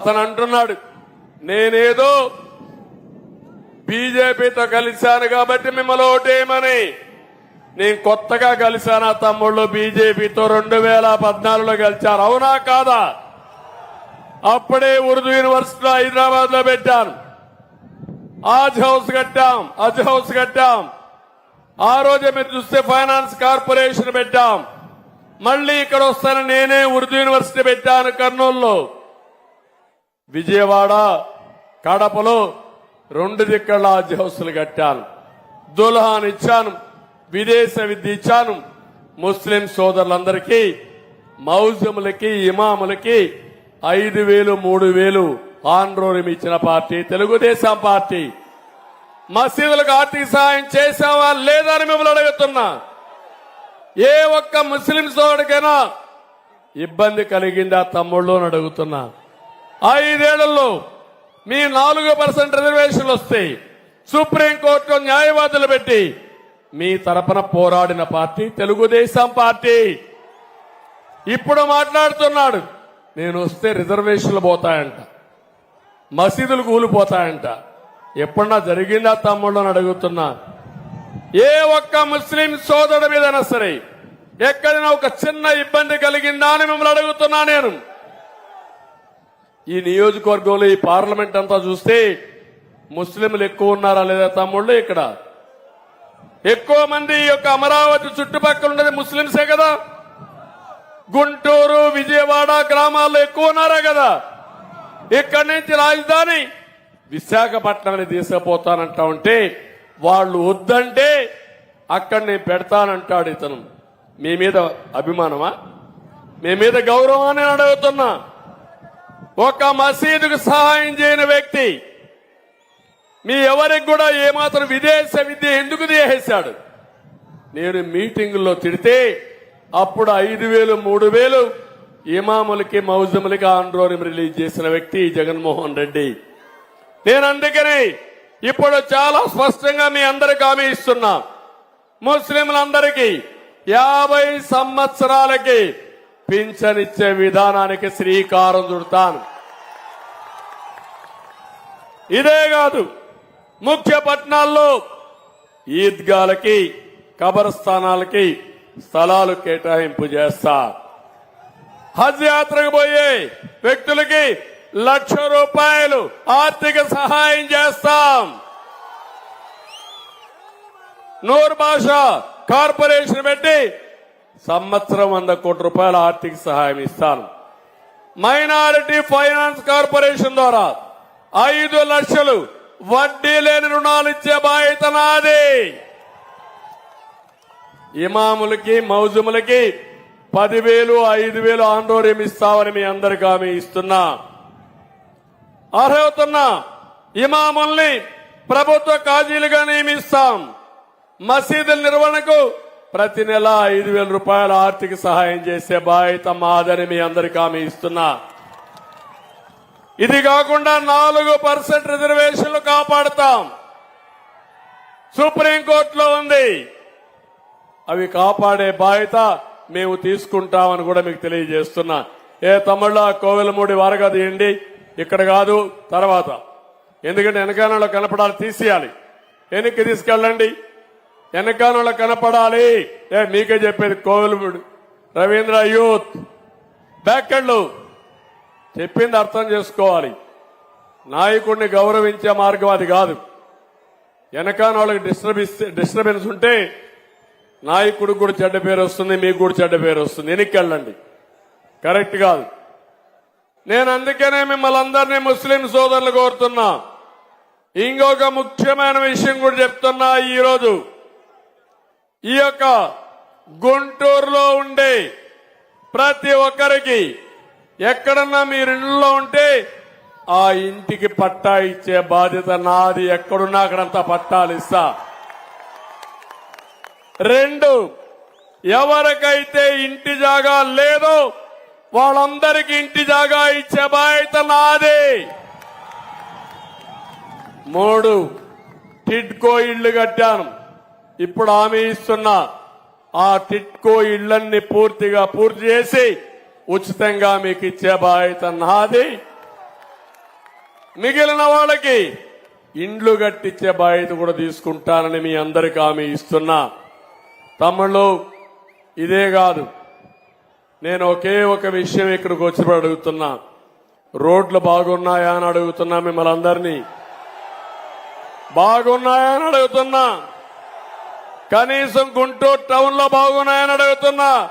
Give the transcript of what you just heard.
అతను అంటున్నాడు నేనేదో బీజేపీతో కలిశాను కాబట్టి మిమ్మల్ని ఓటేయమని నేను కొత్తగా కలిశాను ఆ తమ్ముళ్ళు బీజేపీతో రెండు వేల పద్నాలుగులో కలిశాను అవునా కాదా? అప్పుడే ఉర్దూ యూనివర్సిటీలో హైదరాబాద్లో పెట్టాను. ఆజ్ హౌస్ కట్టాం అజ్ హౌస్ కట్టాం. ఆ రోజే మీరు చూస్తే ఫైనాన్స్ కార్పొరేషన్ పెట్టాం. మళ్ళీ ఇక్కడ వస్తాను నేనే ఉర్దూ యూనివర్సిటీ పెట్టాను కర్నూలులో. విజయవాడ కడపలో రెండు దిక్కల హాజ్ హౌస్లు కట్టాను దుల్హాన్ ఇచ్చాను విదేశ విద్య ఇచ్చాను. ముస్లిం సోదరులందరికీ మౌజములకి ఇమాములకి ఐదు వేలు మూడు వేలు ఆండ్రోరం ఇచ్చిన పార్టీ తెలుగుదేశం పార్టీ. మసీదులకు ఆర్థిక సహాయం చేశావా లేదా అని మిమ్మల్ని అడుగుతున్నా. ఏ ఒక్క ముస్లిం సోదరుడికైనా ఇబ్బంది కలిగిందా తమ్ముళ్ళు అని అడుగుతున్నా. ఐదేళ్ళలో మీ నాలుగు పర్సెంట్ రిజర్వేషన్లు వస్తాయి. సుప్రీంకోర్టులో న్యాయవాదులు పెట్టి మీ తరపున పోరాడిన పార్టీ తెలుగుదేశం పార్టీ. ఇప్పుడు మాట్లాడుతున్నాడు. నేను వస్తే రిజర్వేషన్లు పోతాయంట. మసీదులు కూలిపోతాయంట. ఎప్పుడన్నా జరిగిందా తమ్ముళ్ళు అని అడుగుతున్నా. ఏ ఒక్క ముస్లిం సోదరుడి మీదైనా సరే ఎక్కడైనా ఒక చిన్న ఇబ్బంది కలిగిందా అని మిమ్మల్ని అడుగుతున్నా నేను. ఈ నియోజకవర్గంలో ఈ పార్లమెంట్ అంతా చూస్తే ముస్లింలు ఎక్కువ ఉన్నారా లేదా తమ్ముళ్ళు ఇక్కడ? ఎక్కువ మంది ఈ యొక్క అమరావతి చుట్టుపక్కల ఉండేది ముస్లింసే కదా? గుంటూరు విజయవాడ గ్రామాల్లో ఎక్కువ ఉన్నారా కదా? ఇక్కడి నుంచి రాజధాని విశాఖపట్నం తీసుకుపోతానంటా ఉంటే వాళ్ళు వద్దంటే అక్కడ నేను పెడతానంటాడు ఇతను. మీ మీద అభిమానమా? మీ మీద గౌరవాన్ని అడుగుతున్నా. ఒక మసీదుకు సహాయం చేయని వ్యక్తి మీ ఎవరికి కూడా ఏమాత్రం విదేశ విద్య ఎందుకు చేసేశాడు? నేను మీటింగుల్లో తిడితే అప్పుడు ఐదు వేలు మూడు వేలు ఇమాములకి మౌజములకి ఆండ్రోని రిలీజ్ చేసిన వ్యక్తి జగన్మోహన్ రెడ్డి. నేను అందుకని ఇప్పుడు చాలా స్పష్టంగా మీ అందరికి హామీ ఇస్తున్నా. ముస్లింలందరికీ యాభై సంవత్సరాలకి పింఛనిచ్చే విధానానికి శ్రీకారం చుడతాను. ఇదే కాదు ముఖ్య పట్టణాల్లో ఈద్గాలకి కబరస్థానాలకి స్థలాలు కేటాయింపు చేస్తా. హజ్ యాత్రకు పోయే వ్యక్తులకి లక్ష రూపాయలు ఆర్థిక సహాయం చేస్తాం. నూరు భాష కార్పొరేషన్ పెట్టి సంవత్సరం వంద కోట్ల రూపాయల ఆర్థిక సహాయం ఇస్తాను. మైనారిటీ ఫైనాన్స్ కార్పొరేషన్ ద్వారా ఐదు లక్షలు వడ్డీ లేని రుణాలు ఇచ్చే బాధ్యత నాది. ఇమాములకి మౌజుములకి పదివేలు ఐదు వేలు ఆందోళన ఇస్తామని మీ అందరికి ఆమె ఇస్తున్నా. అర్హవుతున్నా ఇమాముల్ని ప్రభుత్వ కాజీలుగా నియమిస్తాం. మసీదుల నిర్వహణకు ప్రతి నెల ఐదు వేల రూపాయల ఆర్థిక సహాయం చేసే బాధ్యత మాదని మీ అందరికీ ఆమె ఇస్తున్నా. ఇది కాకుండా నాలుగు పర్సెంట్ రిజర్వేషన్లు కాపాడుతాం. సుప్రీంకోర్టులో ఉంది. అవి కాపాడే బాధ్యత మేము తీసుకుంటామని కూడా మీకు తెలియజేస్తున్నా. ఏ తమిళ కోవెలమూడి వారగా తీయండి. ఇక్కడ కాదు తర్వాత. ఎందుకంటే వెనకాలలో కనపడాలి తీసేయాలి. వెనక్కి తీసుకెళ్ళండి. వెనకాలలో కనపడాలి. ఏ మీకే చెప్పేది కోవెలమూడి. రవీంద్ర యూత్. బ్యాక్కెళ్ళు చెప్పింది అర్థం చేసుకోవాలి. నాయకుడిని గౌరవించే మార్గం అది కాదు. వెనకాల వాళ్ళకి డిస్టర్బిస్ డిస్టర్బెన్స్ ఉంటే నాయకుడికి కూడా చెడ్డ పేరు వస్తుంది మీకు కూడా చెడ్డ పేరు వస్తుంది. వెనక్కి వెళ్ళండి కరెక్ట్ కాదు. నేను అందుకనే మిమ్మల్ని అందరినీ ముస్లిం సోదరులు కోరుతున్నా. ఇంకొక ముఖ్యమైన విషయం కూడా చెప్తున్నా ఈరోజు. ఈ యొక్క గుంటూరులో ఉండే ప్రతి ఒక్కరికి ఎక్కడన్నా మీరు ఇళ్ళలో ఉంటే ఆ ఇంటికి పట్టా ఇచ్చే బాధ్యత నాది ఎక్కడున్నా అక్కడంతా పట్టాలు ఇస్తా. రెండు ఎవరికైతే ఇంటి జాగా లేదో వాళ్ళందరికీ ఇంటి జాగా ఇచ్చే బాధ్యత నాది. మూడు టిడ్కో ఇళ్ళు కట్టాను. ఇప్పుడు హామీ ఇస్తున్నా. ఆ టిట్కో ఇళ్ళన్నీ పూర్తిగా పూర్తి చేసి ఉచితంగా మీకు ఇచ్చే బాధ్యత నాది. మిగిలిన వాళ్ళకి ఇండ్లు కట్టించే బాధ్యత కూడా తీసుకుంటానని మీ అందరికి హామీ ఇస్తున్నా. తమ్ముళ్ళు ఇదే కాదు. నేను ఒకే ఒక విషయం ఇక్కడికి వచ్చినప్పుడు అడుగుతున్నా. రోడ్లు బాగున్నాయా అని అడుగుతున్నా మిమ్మల్ని అందరినీ. బాగున్నాయా అని అడుగుతున్నా. కనీసం గుంటూరు టౌన్లో బాగున్నాయని అడుగుతున్నా.